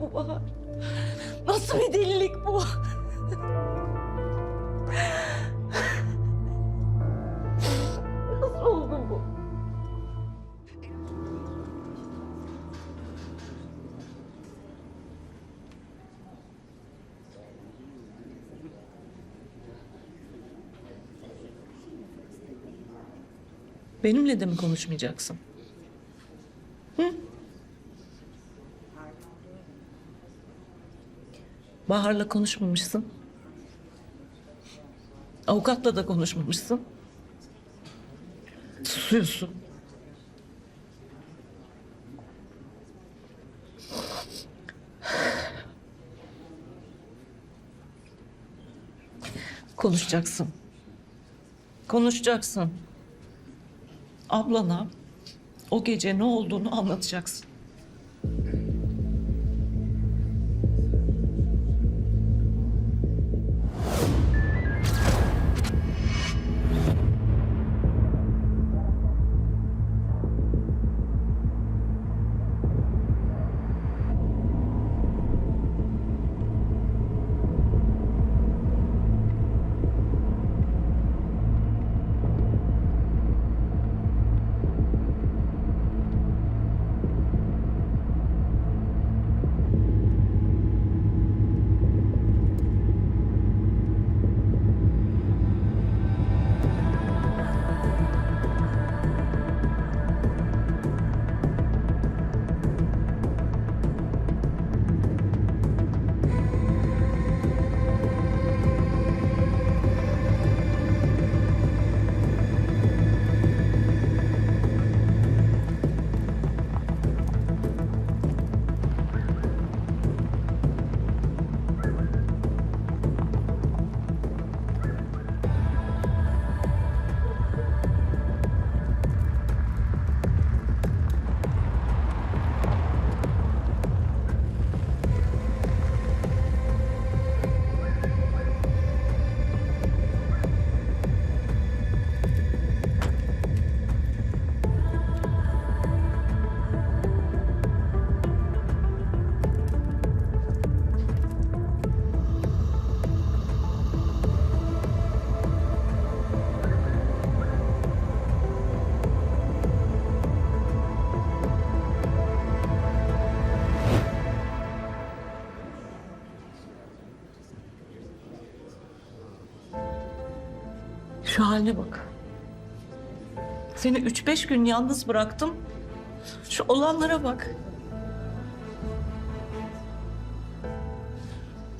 bu Bahar? Nasıl bir delilik bu? Nasıl oldu bu? Benimle de mi konuşmayacaksın? Hı? Bahar'la konuşmamışsın. Avukatla da konuşmamışsın. Susuyorsun. Konuşacaksın. Konuşacaksın. Ablana o gece ne olduğunu anlatacaksın. Haline bak. Seni üç beş gün yalnız bıraktım. Şu olanlara bak.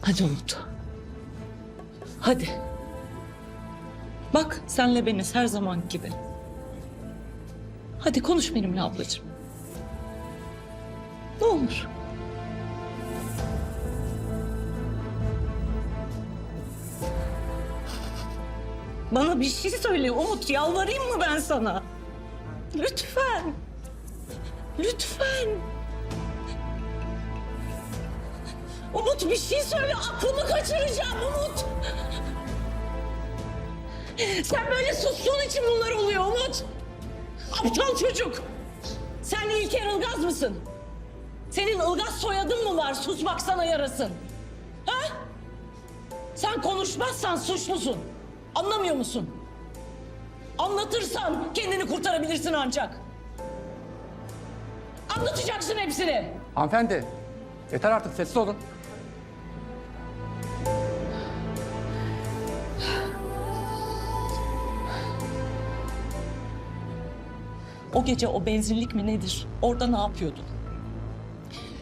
Hadi Umut. Hadi. Bak senle beniz her zaman gibi. Hadi konuş benimle ablacığım. Ne olur. Bana bir şey söyle Umut. Yalvarayım mı ben sana? Lütfen. Lütfen. Umut bir şey söyle. Aklımı kaçıracağım Umut. Sen böyle sustuğun için bunlar oluyor Umut. Aptal çocuk. Sen İlker Ilgaz mısın? Senin Ilgaz soyadın mı var? Susmak sana yarasın. Ha? Sen konuşmazsan suçlusun. Anlamıyor musun? Anlatırsan kendini kurtarabilirsin ancak. Anlatacaksın hepsini. Hanımefendi, yeter artık sessiz olun. O gece o benzinlik mi nedir? Orada ne yapıyordun?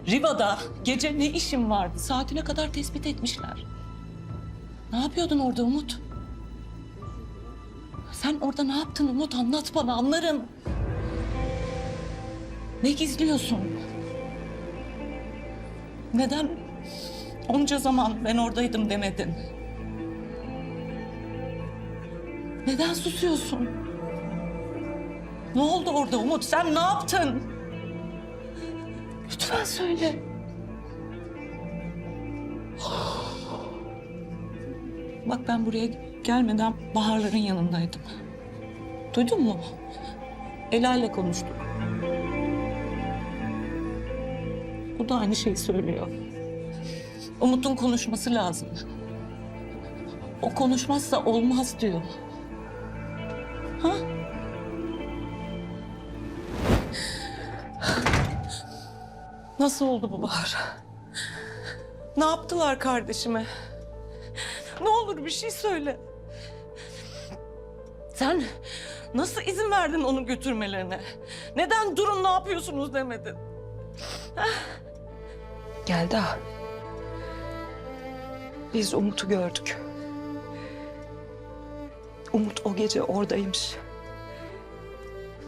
Riva'da gece ne işin vardı? Saatine kadar tespit etmişler. Ne yapıyordun orada Umut? Sen orada ne yaptın Umut? Anlat bana anlarım. Ne gizliyorsun? Neden onca zaman ben oradaydım demedin? Neden susuyorsun? Ne oldu orada Umut? Sen ne yaptın? Lütfen söyle. Bak ben buraya gelmeden Baharların yanındaydım. Duydun mu? Ela ile konuştuk. O da aynı şeyi söylüyor. Umut'un konuşması lazım. O konuşmazsa olmaz diyor. Ha? Nasıl oldu bu Bahar? Ne yaptılar kardeşime? Ne olur bir şey söyle. Sen nasıl izin verdin onu götürmelerine? Neden durun ne yapıyorsunuz demedin? Gelda. Biz Umut'u gördük. Umut o gece oradaymış.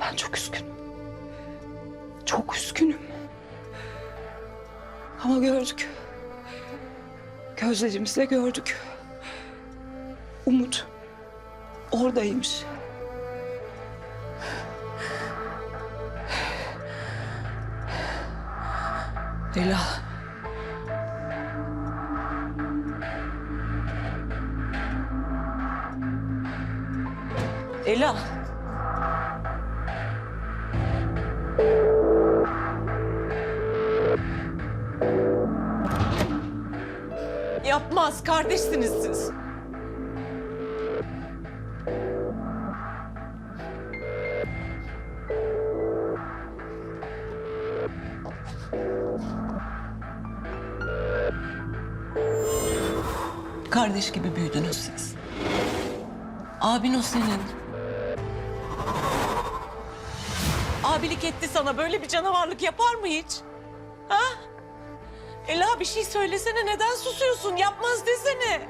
Ben çok üzgünüm. Çok üzgünüm. Ama gördük. Gözlerimizle gördük. Umut oradaymış. Ela. Ela. Yapmaz, kardeşsiniz siz. Kardeş gibi büyüdünüz siz. Abin o senin. Abilik etti sana. Böyle bir canavarlık yapar mı hiç? Ha? Ela bir şey söylesene. Neden susuyorsun? Yapmaz desene.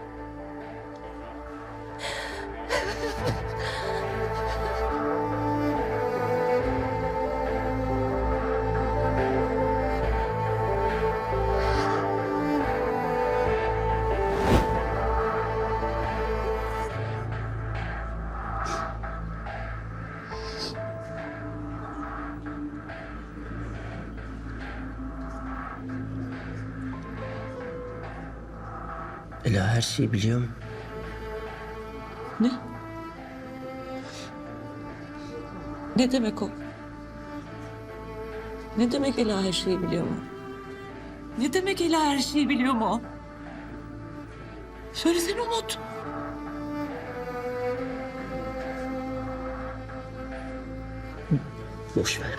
Ela her şeyi biliyorum. Ne? Ne demek o? Ne demek Ela her şeyi biliyor mu? Ne demek Ela her şeyi biliyor mu? Söylesene Umut. Boş ver.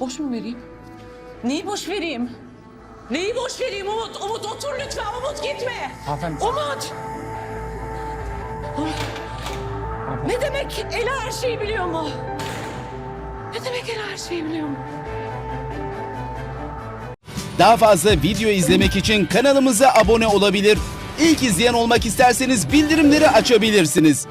Boş mu vereyim? Neyi boş vereyim? Neyi boş vereyim Umut? Umut otur lütfen. Umut gitme. Hanımefendi. Umut! Ne demek Ela her şeyi biliyor mu? Ne demek Ela her şeyi biliyor mu? Daha fazla video izlemek için kanalımıza abone olabilir. İlk izleyen olmak isterseniz bildirimleri açabilirsiniz.